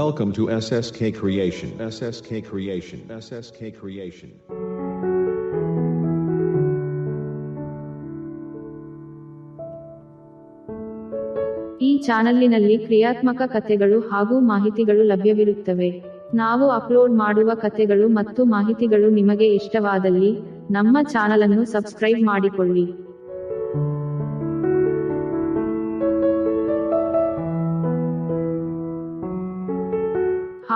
Welcome to SSK Creation. SSK Creation. SSK Creation. ಈ ಚಾನಲ್ಲಿನಲ್ಲಿ ಕ್ರಿಯಾತ್ಮಕ ಕಥೆಗಳು ಹಾಗೂ ಮಾಹಿತಿಗಳು ಲಭ್ಯವಿರುತ್ತವೆ ನಾವು ಅಪ್ಲೋಡ್ ಮಾಡುವ ಕಥೆಗಳು ಮತ್ತು ಮಾಹಿತಿಗಳು ನಿಮಗೆ ಇಷ್ಟವಾದಲ್ಲಿ ನಮ್ಮ ಚಾನಲನ್ನು ಸಬ್ಸ್ಕ್ರೈಬ್ ಮಾಡಿಕೊಳ್ಳಿ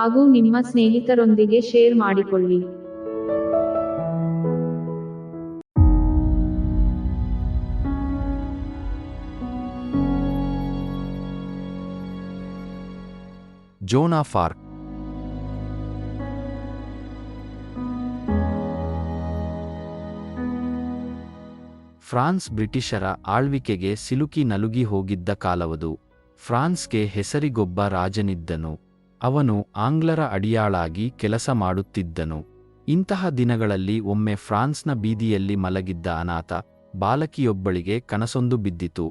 ಹಾಗೂ ನಿಮ್ಮ ಸ್ನೇಹಿತರೊಂದಿಗೆ ಶೇರ್ ಮಾಡಿಕೊಳ್ಳಿ. ಜೋನಾ ಫಾರ್ಕ್. ಫ್ರಾನ್ಸ್ ಬ್ರಿಟಿಷರ ಆಳ್ವಿಕೆಗೆ ಸಿಲುಕಿ ನಲುಗಿ ಹೋಗಿದ್ದ ಕಾಲವದು. ಫ್ರಾನ್ಸ್ಗೆ ಹೆಸರಿಗೊಬ್ಬ ರಾಜನಿದ್ದನು. ಅವನು ಆಂಗ್ಲರ ಅಡಿಯಾಳಾಗಿ ಕೆಲಸ ಮಾಡುತ್ತಿದ್ದನು. ಇಂತಹ ದಿನಗಳಲ್ಲಿ ಒಮ್ಮೆ ಫ್ರಾನ್ಸ್ನ ಬೀದಿಯಲ್ಲಿ ಮಲಗಿದ್ದ ಅನಾಥ ಬಾಲಕಿಯೊಬ್ಬಳಿಗೆ ಕನಸೊಂದು ಬಿದ್ದಿತು.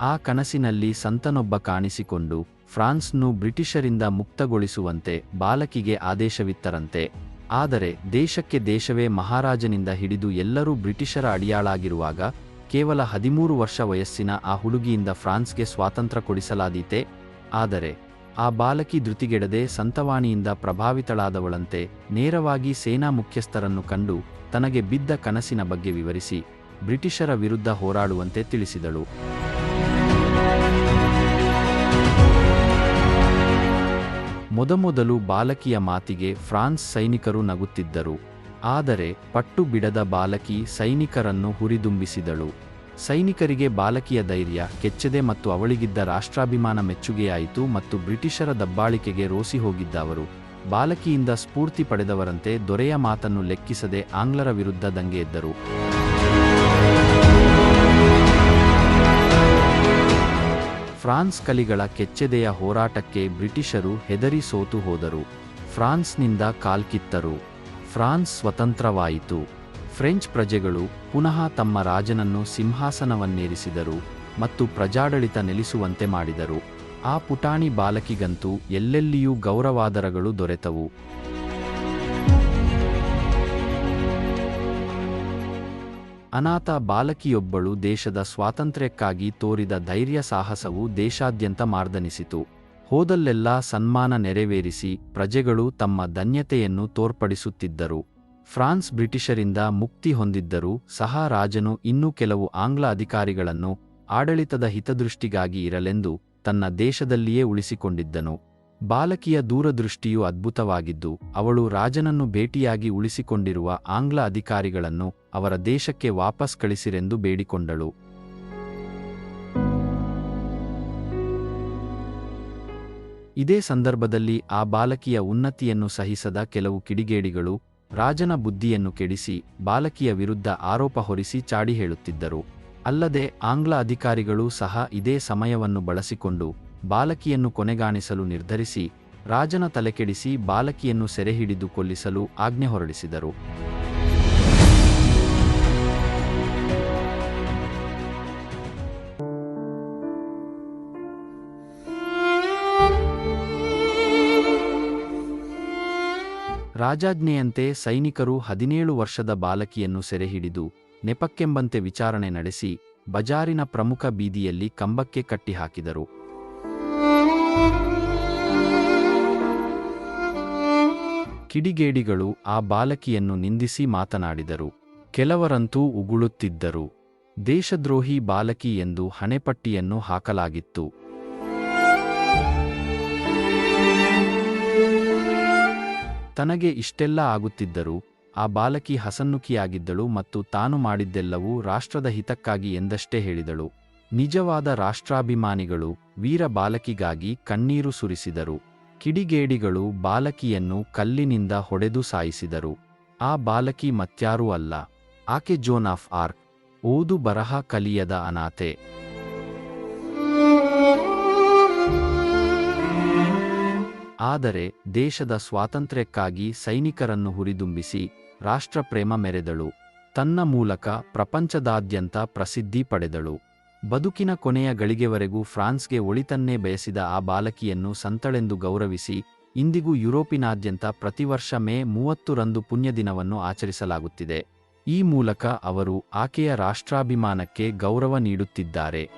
ಆ ಕನಸಿನಲ್ಲಿ ಸಂತನೊಬ್ಬ ಕಾಣಿಸಿಕೊಂಡು ಫ್ರಾನ್ಸ್ನು ಬ್ರಿಟಿಷರಿಂದ ಮುಕ್ತಗೊಳಿಸುವಂತೆ ಬಾಲಕಿಗೆ ಆದೇಶವಿತ್ತರಂತೆ. ಆದರೆ ದೇಶಕ್ಕೆ ದೇಶವೇ ಮಹಾರಾಜನಿಂದ ಹಿಡಿದು ಎಲ್ಲರೂ ಬ್ರಿಟಿಷರ ಅಡಿಯಾಳಾಗಿರುವಾಗ ಕೇವಲ ಹದಿಮೂರು ವರ್ಷ ವಯಸ್ಸಿನ ಆ ಹುಡುಗಿಯಿಂದ ಫ್ರಾನ್ಸ್ಗೆ ಸ್ವಾತಂತ್ರ್ಯ ಕೊಡಿಸಲಾದೀತೆ, ಆದರೆ ಆ ಬಾಲಕಿ ಧೃತಿಗೆಡದೆ ಸಂತವಾಣಿಯಿಂದ ಪ್ರಭಾವಿತಳಾದವಳಂತೆ ನೇರವಾಗಿ ಸೇನಾ ಮುಖ್ಯಸ್ಥರನ್ನು ಕಂಡು ತನಗೆ ಬಿದ್ದ ಕನಸಿನ ಬಗ್ಗೆ ವಿವರಿಸಿ ಬ್ರಿಟಿಷರ ವಿರುದ್ಧ ಹೋರಾಡುವಂತೆ ತಿಳಿಸಿದಳು. ಮೊದಮೊದಲು ಬಾಲಕಿಯ ಮಾತಿಗೆ ಫ್ರಾನ್ಸ್ ಸೈನಿಕರು ನಗುತ್ತಿದ್ದರು. ಆದರೆ ಪಟ್ಟು ಬಿಡದ ಬಾಲಕಿ ಸೈನಿಕರನ್ನು ಹುರಿದುಂಬಿಸಿದಳು. ಸೈನಿಕರಿಗೆ ಬಾಲಕಿಯ ಧೈರ್ಯ, ಕೆಚ್ಚದೆ ಮತ್ತು ಅವಳಿಗಿದ್ದ ರಾಷ್ಟ್ರಾಭಿಮಾನ ಮೆಚ್ಚುಗೆಯಾಯಿತು ಮತ್ತು ಬ್ರಿಟಿಷರ ದಬ್ಬಾಳಿಕೆಗೆ ರೋಸಿ ಹೋಗಿದ್ದ ಅವರು ಬಾಲಕಿಯಿಂದ ಸ್ಫೂರ್ತಿ ಪಡೆದವರಂತೆ ದೊರೆಯ ಮಾತನ್ನು ಲೆಕ್ಕಿಸದೆ ಆಂಗ್ಲರ ವಿರುದ್ಧ ದಂಗೆ ಎದ್ದರು. ಫ್ರಾನ್ಸ್ ಕಲಿಗಳ ಕೆಚ್ಚೆದೆಯ ಹೋರಾಟಕ್ಕೆ ಬ್ರಿಟಿಷರು ಹೆದರಿ ಸೋತು ಹೋದರು. ಫ್ರಾನ್ಸ್ನಿಂದ ಕಾಲ್ಕಿತ್ತರು. ಫ್ರಾನ್ಸ್ ಸ್ವತಂತ್ರವಾಯಿತು. ಫ್ರೆಂಚ್ ಪ್ರಜೆಗಳು ಪುನಃ ತಮ್ಮ ರಾಜನನ್ನು ಸಿಂಹಾಸನವನ್ನೇರಿಸಿದರು ಮತ್ತು ಪ್ರಜಾಡಳಿತ ನೆಲೆಸುವಂತೆ ಮಾಡಿದರು. ಆ ಪುಟಾಣಿ ಬಾಲಕಿಗಂತೂ ಎಲ್ಲೆಲ್ಲಿಯೂ ಗೌರವಾದರಗಳು ದೊರೆತವು. ಅನಾಥ ಬಾಲಕಿಯೊಬ್ಬಳು ದೇಶದ ಸ್ವಾತಂತ್ರ್ಯಕ್ಕಾಗಿ ತೋರಿದ ಧೈರ್ಯ ಸಾಹಸವು ದೇಶಾದ್ಯಂತ ಮಾರ್ದನಿಸಿತು. ಹೋದಲ್ಲೆಲ್ಲ ಸನ್ಮಾನ ನೆರವೇರಿಸಿ ಪ್ರಜೆಗಳು ತಮ್ಮ ಧನ್ಯತೆಯನ್ನು ತೋರ್ಪಡಿಸುತ್ತಿದ್ದರು. ಫ್ರಾನ್ಸ್ ಬ್ರಿಟಿಷರಿಂದ ಮುಕ್ತಿ ಹೊಂದಿದ್ದರೂ ಸಹ ರಾಜನು ಇನ್ನೂ ಕೆಲವು ಆಂಗ್ಲ ಅಧಿಕಾರಿಗಳನ್ನು ಆಡಳಿತದ ಹಿತದೃಷ್ಟಿಗಾಗಿ ಇರಲೆಂದು ತನ್ನ ದೇಶದಲ್ಲಿಯೇ ಉಳಿಸಿಕೊಂಡಿದ್ದನು. ಬಾಲಕಿಯ ದೂರದೃಷ್ಟಿಯು ಅದ್ಭುತವಾಗಿದ್ದು, ಅವಳು ರಾಜನನ್ನು ಭೇಟಿಯಾಗಿ ಉಳಿಸಿಕೊಂಡಿರುವ ಆಂಗ್ಲ ಅಧಿಕಾರಿಗಳನ್ನು ಅವರ ದೇಶಕ್ಕೆ ವಾಪಸ್ ಕಳಿಸಿರೆಂದು ಬೇಡಿಕೊಂಡಳು. ಇದೇ ಸಂದರ್ಭದಲ್ಲಿ ಆ ಬಾಲಕಿಯ ಉನ್ನತಿಯನ್ನು ಸಹಿಸದ ಕೆಲವು ಕಿಡಿಗೇಡಿಗಳು ರಾಜನ ಬುದ್ಧಿಯನ್ನು ಕೆಡಿಸಿ ಬಾಲಕಿಯ ವಿರುದ್ಧ ಆರೋಪ ಹೊರಿಸಿ ಚಾಡಿ ಹೇಳುತ್ತಿದ್ದರು. ಅಲ್ಲದೆ ಆಂಗ್ಲ ಅಧಿಕಾರಿಗಳು ಸಹ ಇದೇ ಸಮಯವನ್ನು ಬಳಸಿಕೊಂಡು ಬಾಲಕಿಯನ್ನು ಕೊನೆಗಾಣಿಸಲು ನಿರ್ಧರಿಸಿ ರಾಜನ ತಲೆಕೆಡಿಸಿ ಬಾಲಕಿಯನ್ನು ಸೆರೆಹಿಡಿದು ಕೊಲ್ಲಿಸಲು ಆಜ್ಞೆ ಹೊರಡಿಸಿದರು. ರಾಜಾಜ್ಞೆಯಂತೆ ಸೈನಿಕರು ಹದಿನೇಳು ವರ್ಷದ ಬಾಲಕಿಯನ್ನು ಸೆರೆಹಿಡಿದು ನೆಪಕ್ಕೆಂಬಂತೆ ವಿಚಾರಣೆ ನಡೆಸಿ ಬಜಾರಿನ ಪ್ರಮುಖ ಬೀದಿಯಲ್ಲಿ ಕಂಬಕ್ಕೆ ಕಟ್ಟಿಹಾಕಿದರು. ಕಿಡಿಗೇಡಿಗಳು ಆ ಬಾಲಕಿಯನ್ನು ನಿಂದಿಸಿ ಮಾತನಾಡಿದರು. ಕೆಲವರಂತೂ ಉಗುಳುತ್ತಿದ್ದರು. ದೇಶದ್ರೋಹಿ ಬಾಲಕಿ ಎಂದು ಹಣೆಪಟ್ಟಿಯನ್ನು ಹಾಕಲಾಗಿತ್ತು. ತನಗೆ ಇಷ್ಟೆಲ್ಲ ಆಗುತ್ತಿದ್ದರೂ, ಆ ಬಾಲಕಿ ಹಸನ್ನುಖಿಯಾಗಿದ್ದಳು ಮತ್ತು ತಾನು ಮಾಡಿದ್ದೆಲ್ಲವೂ ರಾಷ್ಟ್ರದ ಹಿತಕ್ಕಾಗಿ ಎಂದಷ್ಟೇ ಹೇಳಿದಳು. ನಿಜವಾದ ರಾಷ್ಟ್ರಾಭಿಮಾನಿಗಳು ವೀರ ಬಾಲಕಿಗಾಗಿ ಕಣ್ಣೀರು ಸುರಿಸಿದರು. ಕಿಡಿಗೇಡಿಗಳು ಬಾಲಕಿಯನ್ನು ಕಲ್ಲಿನಿಂದ ಹೊಡೆದು ಸಾಯಿಸಿದರು. ಆ ಬಾಲಕಿ ಮತ್ಯಾರೂ ಅಲ್ಲ. ಆಕೆ ಜೋನ್ ಆಫ್ ಆರ್ಕ್. ಓದು ಬರಹ ಕಲಿಯದ ಅನಾಥೆ. ಆದರೆ ದೇಶದ ಸ್ವಾತಂತ್ರ್ಯಕ್ಕಾಗಿ ಸೈನಿಕರನ್ನು ಹುರಿದುಂಬಿಸಿ ರಾಷ್ಟ್ರಪ್ರೇಮ ಮೆರೆದಳು. ತನ್ನ ಮೂಲಕ ಪ್ರಪಂಚದಾದ್ಯಂತ ಪ್ರಸಿದ್ಧಿ ಪಡೆದಳು. ಬದುಕಿನ ಕೊನೆಯ ಗಳಿಗೆವರೆಗೂ ಫ್ರಾನ್ಸ್ಗೆ ಒಳಿತನ್ನೇ ಬಯಸಿದ ಆ ಬಾಲಕಿಯನ್ನು ಸಂತಳೆಂದು ಗೌರವಿಸಿ ಇಂದಿಗೂ ಯುರೋಪಿನಾದ್ಯಂತ ಪ್ರತಿವರ್ಷ ಮೇ ಮೂವತ್ತರಂದು ಪುಣ್ಯದಿನವನ್ನು ಆಚರಿಸಲಾಗುತ್ತಿದೆ. ಈ ಮೂಲಕ ಅವರು ಆಕೆಯ ರಾಷ್ಟ್ರಾಭಿಮಾನಕ್ಕೆ ಗೌರವ ನೀಡುತ್ತಿದ್ದಾರೆ.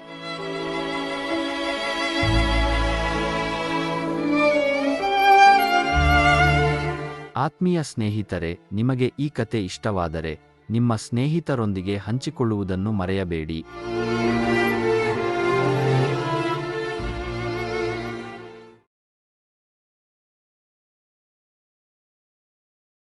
ಆತ್ಮೀಯ ಸ್ನೇಹಿತರೆ ನಿಮಗೆ ಈ ಕತೆ ಇಷ್ಟವಾದರೆ ನಿಮ್ಮ ಸ್ನೇಹಿತರೊಂದಿಗೆ ಹಂಚಿಕೊಳ್ಳುವುದನ್ನು ಮರೆಯಬೇಡಿ.